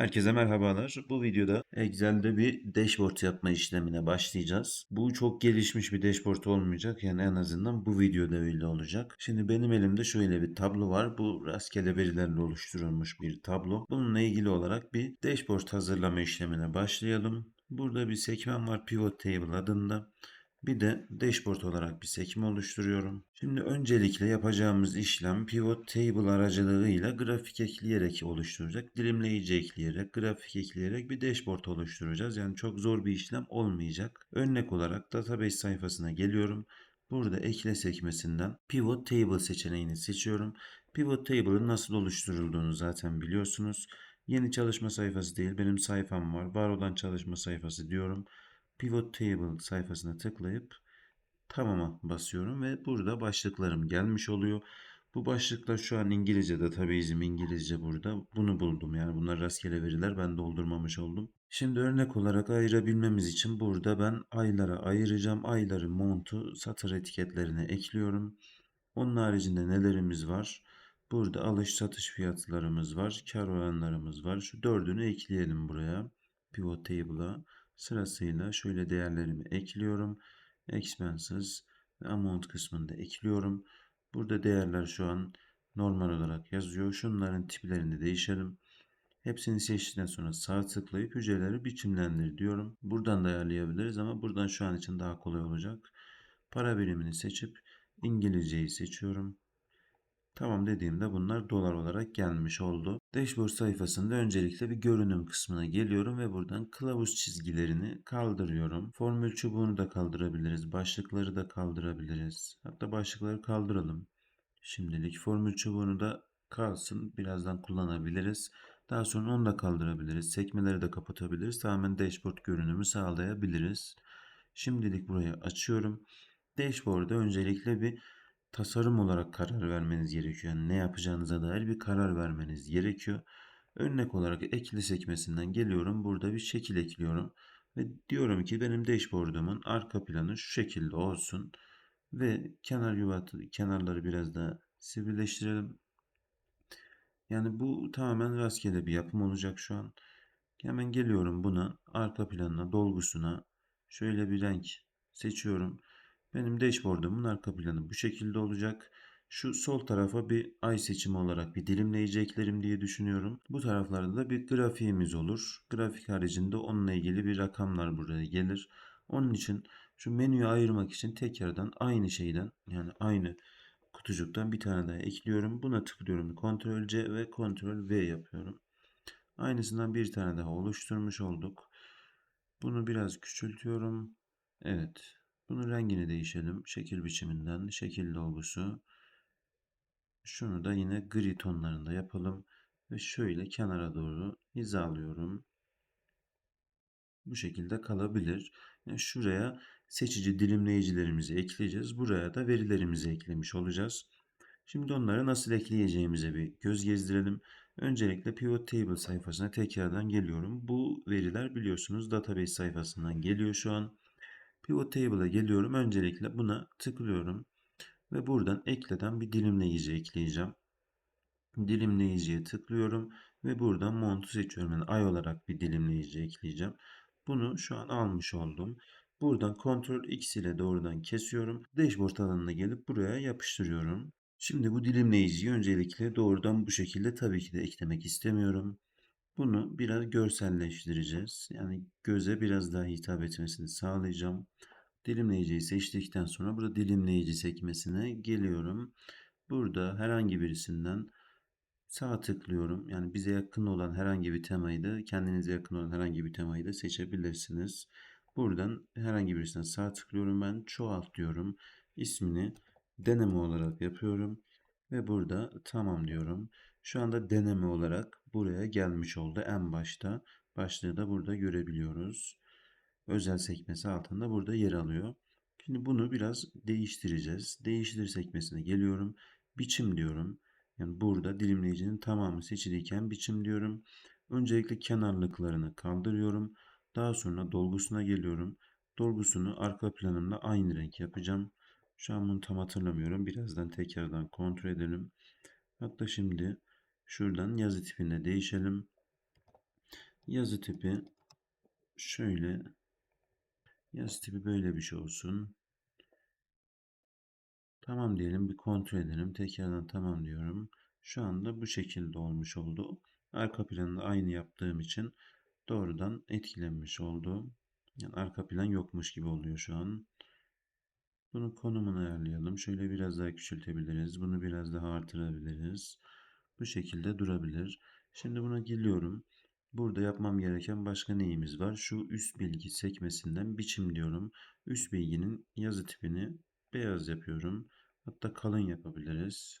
Herkese merhabalar. Bu videoda Excel'de bir dashboard yapma işlemine başlayacağız. Bu çok gelişmiş bir dashboard olmayacak. Yani en azından bu videoda öyle olacak. Şimdi benim elimde şöyle bir tablo var. Bu rastgele verilerle oluşturulmuş bir tablo. Bununla ilgili olarak bir dashboard hazırlama işlemine başlayalım. Burada bir sekmem var Pivot Table adında. Bir de dashboard olarak bir sekme oluşturuyorum. Şimdi öncelikle yapacağımız işlem pivot table aracılığıyla grafik ekleyerek oluşturacak. Dilimleyici ekleyerek, grafik ekleyerek bir dashboard oluşturacağız. Yani çok zor bir işlem olmayacak. Örnek olarak database sayfasına geliyorum. Burada ekle sekmesinden pivot table seçeneğini seçiyorum. Pivot table'ın nasıl oluşturulduğunu zaten biliyorsunuz. Yeni çalışma sayfası değil benim sayfam var. Var olan çalışma sayfası diyorum. Pivot Table sayfasına tıklayıp tamama basıyorum ve burada başlıklarım gelmiş oluyor. Bu başlıklar şu an İngilizce database'im İngilizce burada. Bunu buldum yani bunlar rastgele veriler ben doldurmamış oldum. Şimdi örnek olarak ayırabilmemiz için burada ben aylara ayıracağım. Ayları montu satır etiketlerine ekliyorum. Onun haricinde nelerimiz var? Burada alış satış fiyatlarımız var. Kar oranlarımız var. Şu dördünü ekleyelim buraya. Pivot table'a. Sırasıyla şöyle değerlerimi ekliyorum. Expenses ve amount kısmında ekliyorum. Burada değerler şu an normal olarak yazıyor. Şunların tiplerini değişelim. Hepsini seçtikten sonra sağ tıklayıp hücreleri biçimlendir diyorum. Buradan da ayarlayabiliriz ama buradan şu an için daha kolay olacak. Para birimini seçip İngilizceyi seçiyorum. Tamam dediğimde bunlar dolar olarak gelmiş oldu. Dashboard sayfasında öncelikle bir görünüm kısmına geliyorum ve buradan kılavuz çizgilerini kaldırıyorum. Formül çubuğunu da kaldırabiliriz. Başlıkları da kaldırabiliriz. Hatta başlıkları kaldıralım. Şimdilik formül çubuğunu da kalsın. Birazdan kullanabiliriz. Daha sonra onu da kaldırabiliriz. Sekmeleri de kapatabiliriz. Tamamen dashboard görünümü sağlayabiliriz. Şimdilik burayı açıyorum. Dashboard'da öncelikle bir tasarım olarak karar vermeniz gerekiyor. Yani ne yapacağınıza dair bir karar vermeniz gerekiyor. Örnek olarak ekli sekmesinden geliyorum. Burada bir şekil ekliyorum. Ve diyorum ki benim dashboard'umun arka planı şu şekilde olsun. Ve kenar yuvatı, kenarları biraz daha sivrileştirelim. Yani bu tamamen rastgele bir yapım olacak şu an. Hemen geliyorum buna, arka planına, dolgusuna şöyle bir renk seçiyorum. Benim dashboard'umun arka planı bu şekilde olacak. Şu sol tarafa bir ay seçimi olarak bir dilimleyici eklerim diye düşünüyorum. Bu taraflarda da bir grafiğimiz olur. Grafik haricinde onunla ilgili bir rakamlar buraya gelir. Onun için şu menüyü ayırmak için tekrardan aynı şeyden yani aynı kutucuktan bir tane daha ekliyorum. Buna tıklıyorum. Ctrl C ve Ctrl V yapıyorum. Aynısından bir tane daha oluşturmuş olduk. Bunu biraz küçültüyorum. Evet. Bunun rengini değişelim. Şekil biçiminden şekil dolgusu. Şunu da yine gri tonlarında yapalım. Ve şöyle kenara doğru hizalıyorum. Bu şekilde kalabilir. Yani şuraya seçici dilimleyicilerimizi ekleyeceğiz. Buraya da verilerimizi eklemiş olacağız. Şimdi onları nasıl ekleyeceğimize bir göz gezdirelim. Öncelikle Pivot Table sayfasına tekrardan geliyorum. Bu veriler biliyorsunuz database sayfasından geliyor şu an. Pivot Table'a geliyorum. Öncelikle buna tıklıyorum. Ve buradan ekleden bir dilimleyici ekleyeceğim. Dilimleyiciye tıklıyorum. Ve buradan Mont'u seçiyorum. Yani ay olarak bir dilimleyici ekleyeceğim. Bunu şu an almış oldum. Buradan Ctrl X ile doğrudan kesiyorum. Dashboard alanına gelip buraya yapıştırıyorum. Şimdi bu dilimleyiciyi öncelikle doğrudan bu şekilde tabii ki de eklemek istemiyorum. Bunu biraz görselleştireceğiz. Yani göze biraz daha hitap etmesini sağlayacağım. Dilimleyiciyi seçtikten sonra burada dilimleyici sekmesine geliyorum. Burada herhangi birisinden sağ tıklıyorum. Yani bize yakın olan herhangi bir temayı da kendinize yakın olan herhangi bir temayı da seçebilirsiniz. Buradan herhangi birisinden sağ tıklıyorum ben çoğalt diyorum. İsmini deneme olarak yapıyorum. Ve burada tamam diyorum. Şu anda deneme olarak buraya gelmiş oldu en başta. Başlığı da burada görebiliyoruz. Özel sekmesi altında burada yer alıyor. Şimdi bunu biraz değiştireceğiz. Değiştir sekmesine geliyorum. Biçim diyorum. Yani burada dilimleyicinin tamamı seçiliyken biçim diyorum. Öncelikle kenarlıklarını kaldırıyorum. Daha sonra dolgusuna geliyorum. Dolgusunu arka planımla aynı renk yapacağım. Şu an bunu tam hatırlamıyorum. Birazdan tekrardan kontrol edelim. Hatta şimdi şuradan yazı tipine değişelim. Yazı tipi şöyle. Yazı tipi böyle bir şey olsun. Tamam diyelim bir kontrol edelim. Tekrardan tamam diyorum. Şu anda bu şekilde olmuş oldu. Arka planı aynı yaptığım için doğrudan etkilenmiş oldu. Yani arka plan yokmuş gibi oluyor şu an. Bunun konumunu ayarlayalım. Şöyle biraz daha küçültebiliriz. Bunu biraz daha artırabiliriz. Bu şekilde durabilir. Şimdi buna geliyorum. Burada yapmam gereken başka neyimiz var? Şu üst bilgi sekmesinden biçim diyorum. Üst bilginin yazı tipini beyaz yapıyorum. Hatta kalın yapabiliriz.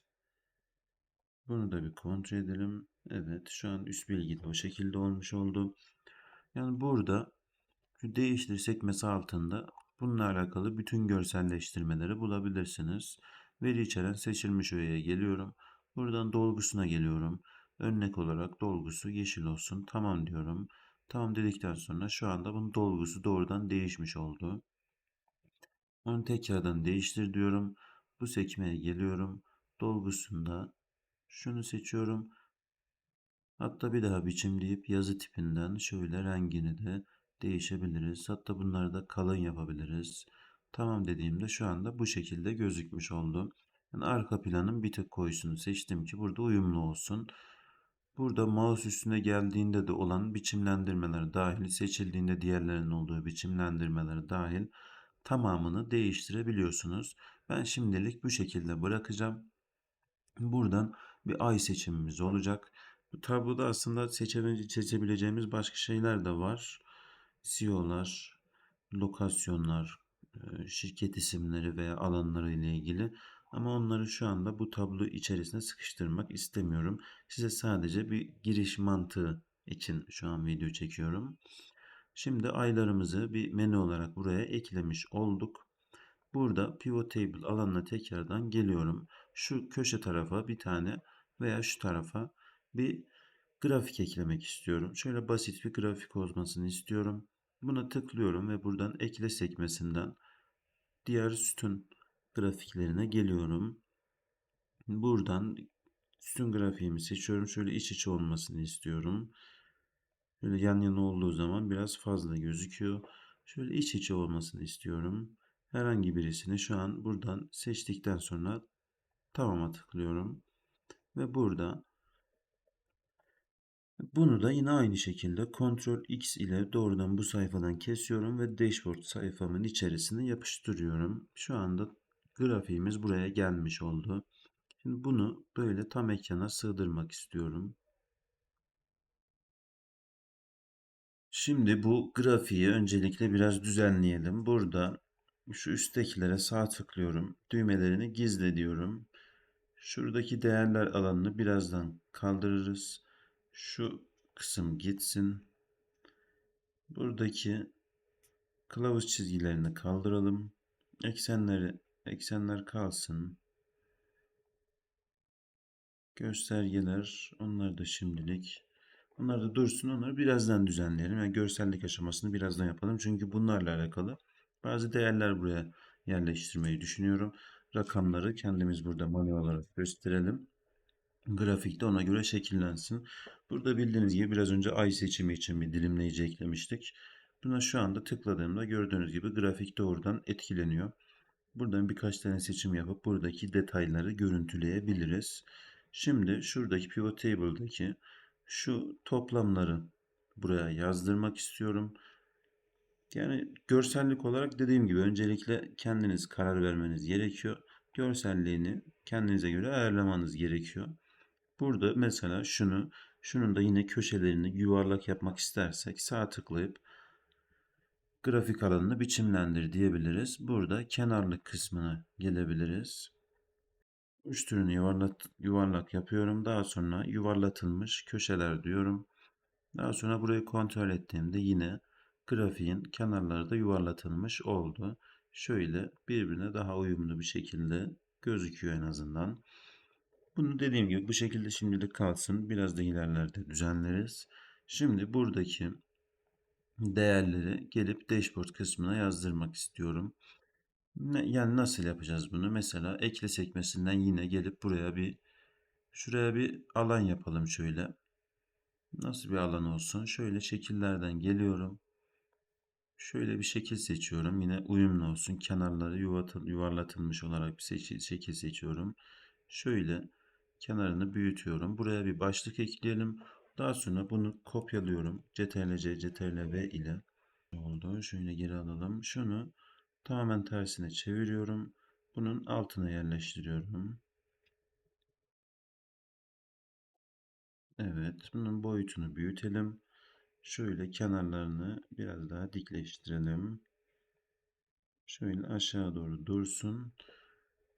Bunu da bir kontrol edelim. Evet şu an üst bilgi de o şekilde olmuş oldu. Yani burada şu değiştir sekmesi altında bununla alakalı bütün görselleştirmeleri bulabilirsiniz. Veri içeren seçilmiş öğeye geliyorum. Buradan dolgusuna geliyorum. Örnek olarak dolgusu yeşil olsun. Tamam diyorum. Tamam dedikten sonra şu anda bunun dolgusu doğrudan değişmiş oldu. Onu tekrardan değiştir diyorum. Bu sekmeye geliyorum. Dolgusunda şunu seçiyorum. Hatta bir daha biçim deyip yazı tipinden şöyle rengini de değişebiliriz. Hatta bunları da kalın yapabiliriz. Tamam dediğimde şu anda bu şekilde gözükmüş oldu. Yani arka planın bir tık koyusunu seçtim ki burada uyumlu olsun. Burada mouse üstüne geldiğinde de olan biçimlendirmeler dahil, seçildiğinde diğerlerinin olduğu biçimlendirmeler dahil tamamını değiştirebiliyorsunuz. Ben şimdilik bu şekilde bırakacağım. Buradan bir ay seçimimiz olacak. Bu tabloda aslında seçebileceğimiz başka şeyler de var. CEO'lar, lokasyonlar, şirket isimleri veya alanları ile ilgili. Ama onları şu anda bu tablo içerisine sıkıştırmak istemiyorum. Size sadece bir giriş mantığı için şu an video çekiyorum. Şimdi aylarımızı bir menü olarak buraya eklemiş olduk. Burada pivot table alanına tekrardan geliyorum. Şu köşe tarafa bir tane veya şu tarafa bir grafik eklemek istiyorum. Şöyle basit bir grafik olmasını istiyorum. Buna tıklıyorum ve buradan ekle sekmesinden diğer sütun grafiklerine geliyorum. Buradan sütun grafiğimi seçiyorum. Şöyle iç içe olmasını istiyorum. Böyle yan yana olduğu zaman biraz fazla gözüküyor. Şöyle iç içe olmasını istiyorum. Herhangi birisini şu an buradan seçtikten sonra tamama tıklıyorum. Ve burada bunu da yine aynı şekilde Ctrl X ile doğrudan bu sayfadan kesiyorum ve dashboard sayfamın içerisine yapıştırıyorum. Şu anda grafiğimiz buraya gelmiş oldu. Şimdi bunu böyle tam ekrana sığdırmak istiyorum. Şimdi bu grafiği öncelikle biraz düzenleyelim. Burada şu üsttekilere sağ tıklıyorum. Düğmelerini gizle diyorum. Şuradaki değerler alanını birazdan kaldırırız. Şu kısım gitsin. Buradaki kılavuz çizgilerini kaldıralım. Eksenleri eksenler kalsın. Göstergeler onlar da şimdilik. Onlar da dursun. Onları birazdan düzenleyelim. Yani görsellik aşamasını birazdan yapalım. Çünkü bunlarla alakalı bazı değerler buraya yerleştirmeyi düşünüyorum. Rakamları kendimiz burada manuel olarak gösterelim. Grafikte ona göre şekillensin. Burada bildiğiniz gibi biraz önce ay seçimi için bir dilimleyici eklemiştik. Buna şu anda tıkladığımda gördüğünüz gibi grafik doğrudan etkileniyor. Buradan birkaç tane seçim yapıp buradaki detayları görüntüleyebiliriz. Şimdi şuradaki pivot table'daki şu toplamları buraya yazdırmak istiyorum. Yani görsellik olarak dediğim gibi öncelikle kendiniz karar vermeniz gerekiyor. Görselliğini kendinize göre ayarlamanız gerekiyor. Burada mesela şunu, şunun da yine köşelerini yuvarlak yapmak istersek sağ tıklayıp grafik alanını biçimlendir diyebiliriz. Burada kenarlık kısmına gelebiliriz. Uç türünü yuvarlak, yuvarlak yapıyorum. Daha sonra yuvarlatılmış köşeler diyorum. Daha sonra burayı kontrol ettiğimde yine grafiğin kenarları da yuvarlatılmış oldu. Şöyle birbirine daha uyumlu bir şekilde gözüküyor en azından. Bunu dediğim gibi bu şekilde şimdilik kalsın. Biraz da ilerlerde düzenleriz. Şimdi buradaki değerleri gelip dashboard kısmına yazdırmak istiyorum. Yani nasıl yapacağız bunu? Mesela ekle sekmesinden yine gelip buraya bir şuraya bir alan yapalım şöyle. Nasıl bir alan olsun? Şöyle şekillerden geliyorum. Şöyle bir şekil seçiyorum. Yine uyumlu olsun. Kenarları yuvarlatılmış olarak bir şekil seçiyorum. Şöyle kenarını büyütüyorum. Buraya bir başlık ekleyelim. Daha sonra bunu kopyalıyorum. CTRL-C, CTRL-V ile oldu. Şöyle geri alalım. Şunu tamamen tersine çeviriyorum. Bunun altına yerleştiriyorum. Evet, bunun boyutunu büyütelim. Şöyle kenarlarını biraz daha dikleştirelim. Şöyle aşağı doğru dursun.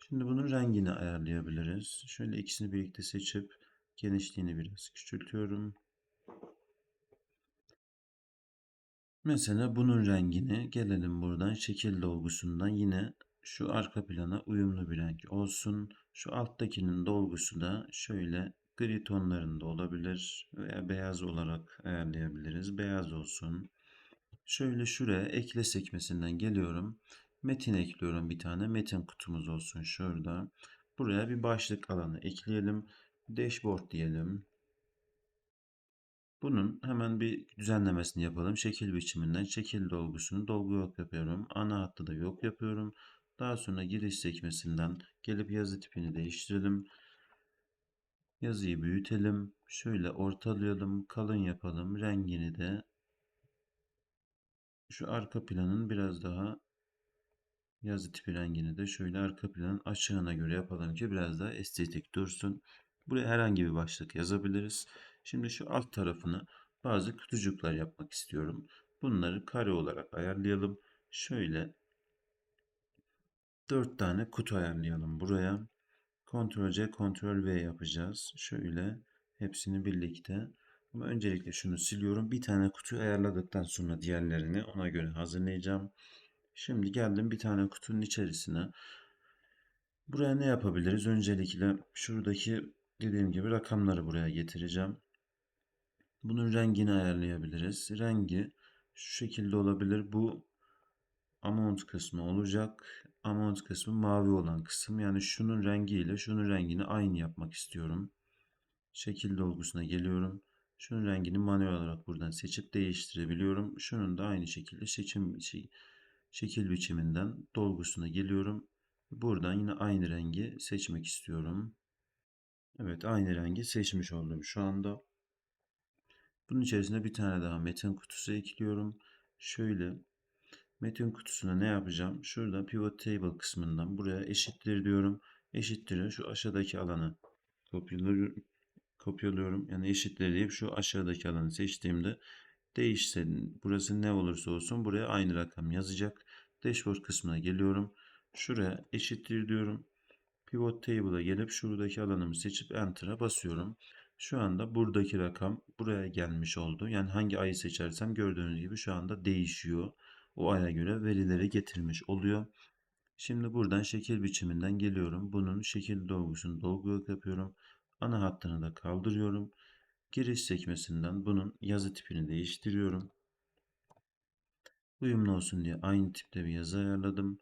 Şimdi bunun rengini ayarlayabiliriz. Şöyle ikisini birlikte seçip genişliğini biraz küçültüyorum. Mesela bunun rengini gelelim buradan şekil dolgusundan yine şu arka plana uyumlu bir renk olsun. Şu alttakinin dolgusu da şöyle gri tonlarında olabilir veya beyaz olarak ayarlayabiliriz. Beyaz olsun. Şöyle şuraya ekle sekmesinden geliyorum. Metin ekliyorum bir tane. Metin kutumuz olsun şurada. Buraya bir başlık alanı ekleyelim. Dashboard diyelim. Bunun hemen bir düzenlemesini yapalım. Şekil biçiminden şekil dolgusunu dolgu yok yapıyorum. Ana hattı da yok yapıyorum. Daha sonra giriş sekmesinden gelip yazı tipini değiştirelim. Yazıyı büyütelim. Şöyle ortalayalım. Kalın yapalım. Rengini de şu arka planın biraz daha yazı tipi rengini de şöyle arka planın açığına göre yapalım ki biraz daha estetik dursun. Buraya herhangi bir başlık yazabiliriz. Şimdi şu alt tarafını bazı kutucuklar yapmak istiyorum. Bunları kare olarak ayarlayalım. Şöyle 4 tane kutu ayarlayalım buraya. Ctrl C, Ctrl V yapacağız. Şöyle hepsini birlikte. Ama öncelikle şunu siliyorum. Bir tane kutuyu ayarladıktan sonra diğerlerini ona göre hazırlayacağım. Şimdi geldim bir tane kutunun içerisine. Buraya ne yapabiliriz? Öncelikle şuradaki dediğim gibi rakamları buraya getireceğim. Bunun rengini ayarlayabiliriz. Rengi şu şekilde olabilir. Bu amount kısmı olacak. Amount kısmı mavi olan kısım. Yani şunun rengiyle şunun rengini aynı yapmak istiyorum. Şekil dolgusuna geliyorum. Şunun rengini manuel olarak buradan seçip değiştirebiliyorum. Şunun da aynı şekilde seçim şey, şekil biçiminden dolgusuna geliyorum. Buradan yine aynı rengi seçmek istiyorum. Evet aynı rengi seçmiş oldum şu anda. Bunun içerisine bir tane daha metin kutusu ekliyorum. Şöyle metin kutusuna ne yapacağım? Şurada pivot table kısmından buraya eşittir diyorum. Eşittir şu aşağıdaki alanı kopyalıyorum. Yani eşittir deyip şu aşağıdaki alanı seçtiğimde değişse burası ne olursa olsun buraya aynı rakam yazacak. Dashboard kısmına geliyorum. Şuraya eşittir diyorum. Pivot table'a gelip şuradaki alanımı seçip enter'a basıyorum. Şu anda buradaki rakam buraya gelmiş oldu. Yani hangi ayı seçersem gördüğünüz gibi şu anda değişiyor. O aya göre verileri getirmiş oluyor. Şimdi buradan şekil biçiminden geliyorum. Bunun şekil dolgusunu dolgu yapıyorum. Ana hattını da kaldırıyorum. Giriş sekmesinden bunun yazı tipini değiştiriyorum. Uyumlu olsun diye aynı tipte bir yazı ayarladım.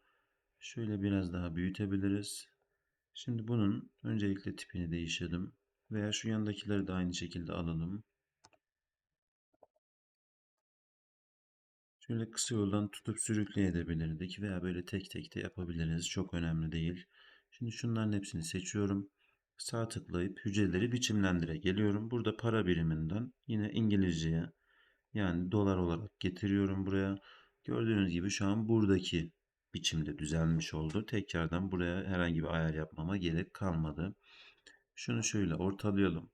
Şöyle biraz daha büyütebiliriz. Şimdi bunun öncelikle tipini değişelim. Veya şu yandakileri de aynı şekilde alalım. Şöyle kısa yoldan tutup sürükleyebilirdik veya böyle tek tek de yapabiliriz. Çok önemli değil. Şimdi şunların hepsini seçiyorum. Sağ tıklayıp hücreleri biçimlendire geliyorum. Burada para biriminden yine İngilizceye yani dolar olarak getiriyorum buraya. Gördüğünüz gibi şu an buradaki biçimde düzelmiş oldu. Tekrardan buraya herhangi bir ayar yapmama gerek kalmadı. Şunu şöyle ortalayalım.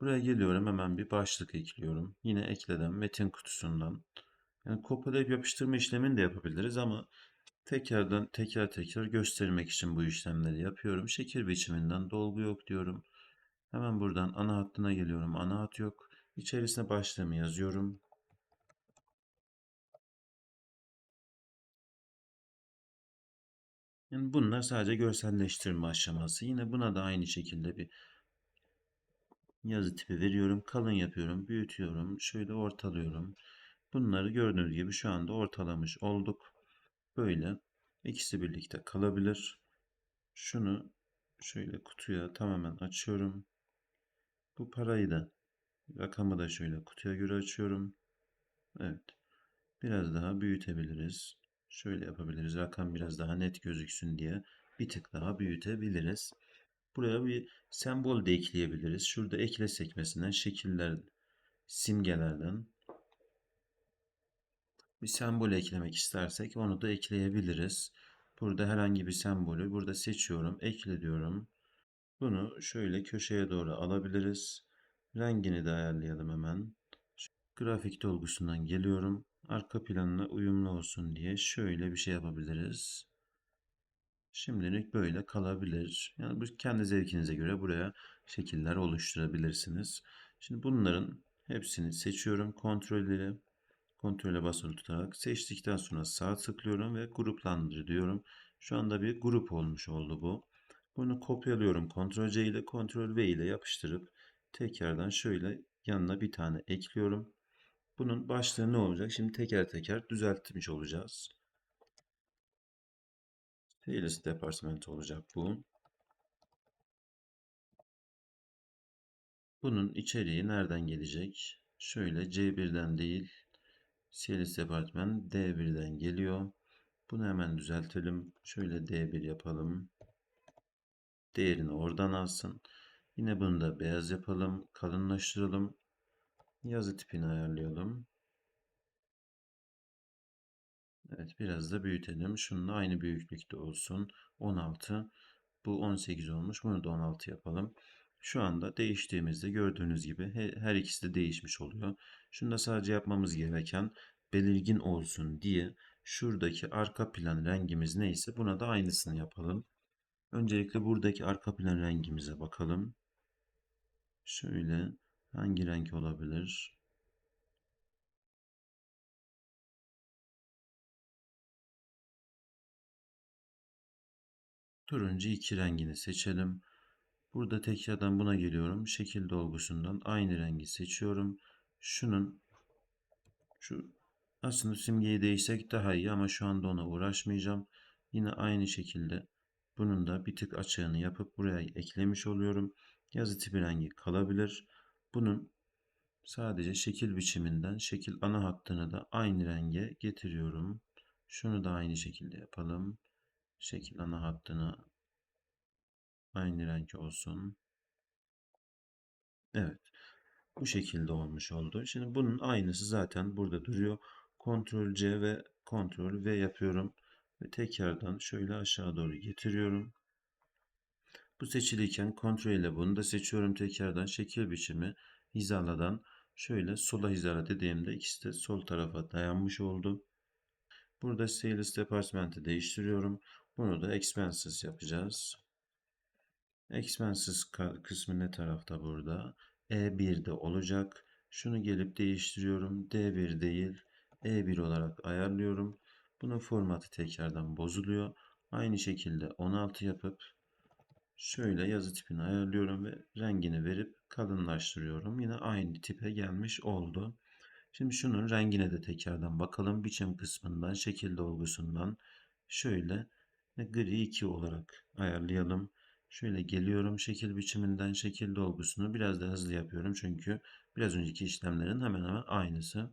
Buraya geliyorum hemen bir başlık ekliyorum. Yine ekleden metin kutusundan. Yani kopyalayıp yapıştırma işlemini de yapabiliriz ama tekrardan tekrar tekrar göstermek için bu işlemleri yapıyorum. Şekil biçiminden dolgu yok diyorum. Hemen buradan ana hattına geliyorum. Ana hat yok. İçerisine başlığımı yazıyorum. Yani bunlar sadece görselleştirme aşaması. Yine buna da aynı şekilde bir yazı tipi veriyorum. Kalın yapıyorum. Büyütüyorum. Şöyle ortalıyorum. Bunları gördüğünüz gibi şu anda ortalamış olduk. Böyle ikisi birlikte kalabilir. Şunu şöyle kutuya tamamen açıyorum. Bu parayı da rakamı da şöyle kutuya göre açıyorum. Evet. Biraz daha büyütebiliriz. Şöyle yapabiliriz. Rakam biraz daha net gözüksün diye bir tık daha büyütebiliriz. Buraya bir sembol de ekleyebiliriz. Şurada ekle sekmesinden şekiller, simgelerden bir sembol eklemek istersek onu da ekleyebiliriz. Burada herhangi bir sembolü burada seçiyorum. Ekle diyorum. Bunu şöyle köşeye doğru alabiliriz. Rengini de ayarlayalım hemen. Grafik dolgusundan geliyorum. Arka planla uyumlu olsun diye şöyle bir şey yapabiliriz. Şimdilik böyle kalabilir. Yani bu kendi zevkinize göre buraya şekiller oluşturabilirsiniz. Şimdi bunların hepsini seçiyorum. Kontrolleri kontrole basılı tutarak seçtikten sonra sağ tıklıyorum ve gruplandır diyorum. Şu anda bir grup olmuş oldu bu. Bunu kopyalıyorum. Ctrl C ile Ctrl V ile yapıştırıp tekrardan şöyle yanına bir tane ekliyorum. Bunun başlığı ne olacak? Şimdi teker teker düzeltmiş olacağız. Sales Department olacak bu. Bunun içeriği nereden gelecek? Şöyle C1'den değil, Sales Department D1'den geliyor. Bunu hemen düzeltelim. Şöyle D1 yapalım. Değerini oradan alsın. Yine bunu da beyaz yapalım. Kalınlaştıralım. Yazı tipini ayarlayalım. Evet biraz da büyütelim. Şununla aynı büyüklükte olsun. 16. Bu 18 olmuş. Bunu da 16 yapalım. Şu anda değiştiğimizde gördüğünüz gibi her ikisi de değişmiş oluyor. Şunda sadece yapmamız gereken belirgin olsun diye şuradaki arka plan rengimiz neyse buna da aynısını yapalım. Öncelikle buradaki arka plan rengimize bakalım. Şöyle hangi renk olabilir? Turuncu iki rengini seçelim. Burada tekrardan buna geliyorum. Şekil dolgusundan aynı rengi seçiyorum. Şunun şu aslında simgeyi değişsek daha iyi ama şu anda ona uğraşmayacağım. Yine aynı şekilde bunun da bir tık açığını yapıp buraya eklemiş oluyorum. Yazı tipi rengi kalabilir. Bunun sadece şekil biçiminden şekil ana hattını da aynı renge getiriyorum. Şunu da aynı şekilde yapalım. Şekil ana hattını aynı renk olsun. Evet. Bu şekilde olmuş oldu. Şimdi bunun aynısı zaten burada duruyor. Ctrl C ve Ctrl V yapıyorum. Ve tekrardan şöyle aşağı doğru getiriyorum. Bu seçiliyken kontrol ile bunu da seçiyorum. Tekrardan şekil biçimi hizaladan şöyle sola hizala dediğimde ikisi de sol tarafa dayanmış oldu. Burada Sales Department'ı değiştiriyorum. Bunu da Expenses yapacağız. Expenses kısmı ne tarafta burada? E1'de olacak. Şunu gelip değiştiriyorum. D1 değil E1 olarak ayarlıyorum. Bunun formatı tekrardan bozuluyor. Aynı şekilde 16 yapıp şöyle yazı tipini ayarlıyorum ve rengini verip kalınlaştırıyorum. Yine aynı tipe gelmiş oldu. Şimdi şunun rengine de tekrardan bakalım. Biçim kısmından, şekil dolgusundan şöyle gri 2 olarak ayarlayalım. Şöyle geliyorum şekil biçiminden şekil dolgusunu biraz daha hızlı yapıyorum. Çünkü biraz önceki işlemlerin hemen hemen aynısı.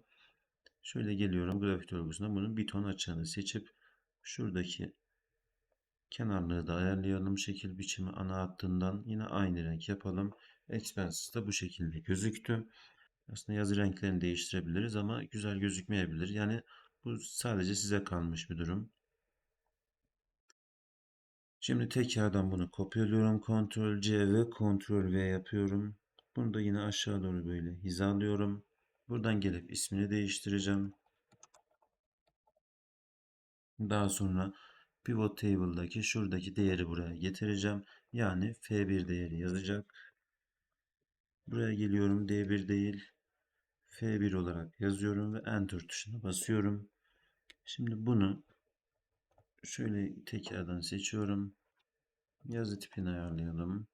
Şöyle geliyorum grafik dolgusuna bunun bir ton açığını seçip şuradaki kenarlığı da ayarlayalım. Şekil biçimi ana hattından yine aynı renk yapalım. Expenses da bu şekilde gözüktü. Aslında yazı renklerini değiştirebiliriz ama güzel gözükmeyebilir. Yani bu sadece size kalmış bir durum. Şimdi tekrardan bunu kopyalıyorum. Ctrl C ve Ctrl V yapıyorum. Bunu da yine aşağı doğru böyle hizalıyorum. Buradan gelip ismini değiştireceğim. Daha sonra pivot table'daki şuradaki değeri buraya getireceğim. Yani F1 değeri yazacak. Buraya geliyorum. D1 değil. F1 olarak yazıyorum ve Enter tuşuna basıyorum. Şimdi bunu şöyle tekrardan seçiyorum. Yazı tipini ayarlayalım.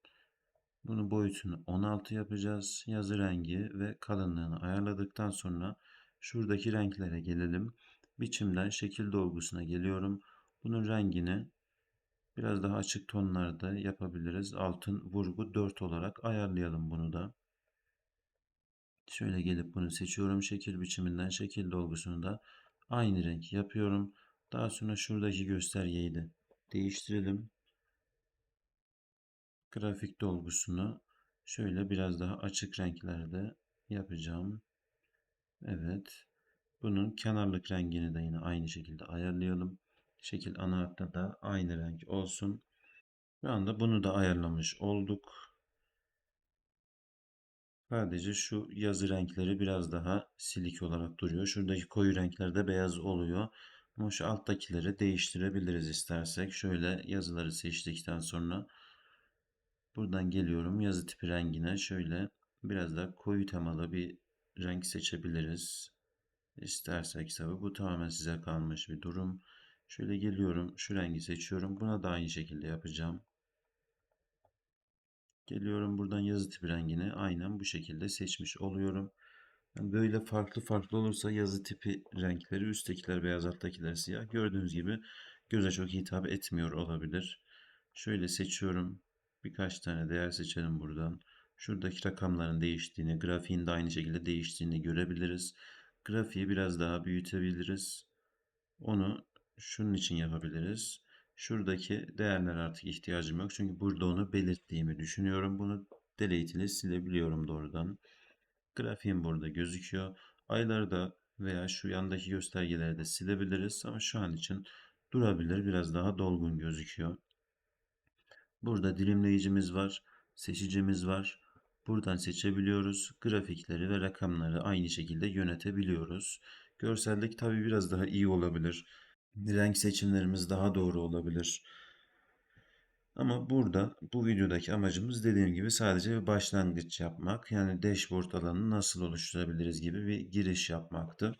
Bunu boyutunu 16 yapacağız. Yazı rengi ve kalınlığını ayarladıktan sonra şuradaki renklere gelelim. Biçimden şekil dolgusuna geliyorum. Bunun rengini biraz daha açık tonlarda yapabiliriz. Altın vurgu 4 olarak ayarlayalım bunu da. Şöyle gelip bunu seçiyorum. Şekil biçiminden şekil dolgusunu da aynı renk yapıyorum. Daha sonra şuradaki göstergeyi de değiştirelim. Grafik dolgusunu şöyle biraz daha açık renklerde yapacağım. Evet. Bunun kenarlık rengini de yine aynı şekilde ayarlayalım. Şekil ana hatta da aynı renk olsun. Şu anda bunu da ayarlamış olduk. Sadece şu yazı renkleri biraz daha silik olarak duruyor. Şuradaki koyu renklerde beyaz oluyor. Ama şu alttakileri değiştirebiliriz istersek. Şöyle yazıları seçtikten sonra buradan geliyorum yazı tipi rengine. Şöyle biraz daha koyu temalı bir renk seçebiliriz. İstersek tabi bu tamamen size kalmış bir durum. Şöyle geliyorum şu rengi seçiyorum. Buna da aynı şekilde yapacağım. Geliyorum buradan yazı tipi rengini aynen bu şekilde seçmiş oluyorum. Yani böyle farklı farklı olursa yazı tipi renkleri üsttekiler beyaz alttakiler siyah. Gördüğünüz gibi göze çok hitap etmiyor olabilir. Şöyle seçiyorum. Birkaç tane değer seçelim buradan. Şuradaki rakamların değiştiğini, grafiğin de aynı şekilde değiştiğini görebiliriz. Grafiği biraz daha büyütebiliriz. Onu şunun için yapabiliriz. Şuradaki değerler artık ihtiyacım yok. Çünkü burada onu belirttiğimi düşünüyorum. Bunu delete ile silebiliyorum doğrudan. Grafiğim burada gözüküyor. Ayları da veya şu yandaki göstergeleri de silebiliriz. Ama şu an için durabilir. Biraz daha dolgun gözüküyor. Burada dilimleyicimiz var. Seçicimiz var. Buradan seçebiliyoruz. Grafikleri ve rakamları aynı şekilde yönetebiliyoruz. Görsellik tabi biraz daha iyi olabilir. Renk seçimlerimiz daha doğru olabilir. Ama burada bu videodaki amacımız dediğim gibi sadece bir başlangıç yapmak. Yani dashboard alanını nasıl oluşturabiliriz gibi bir giriş yapmaktı.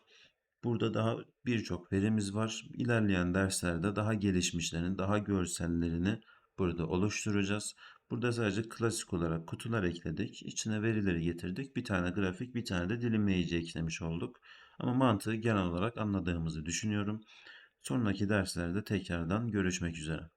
Burada daha birçok verimiz var. İlerleyen derslerde daha gelişmişlerini, daha görsellerini burada oluşturacağız. Burada sadece klasik olarak kutular ekledik. İçine verileri getirdik. Bir tane grafik, bir tane de dilimleyici eklemiş olduk. Ama mantığı genel olarak anladığımızı düşünüyorum. Sonraki derslerde tekrardan görüşmek üzere.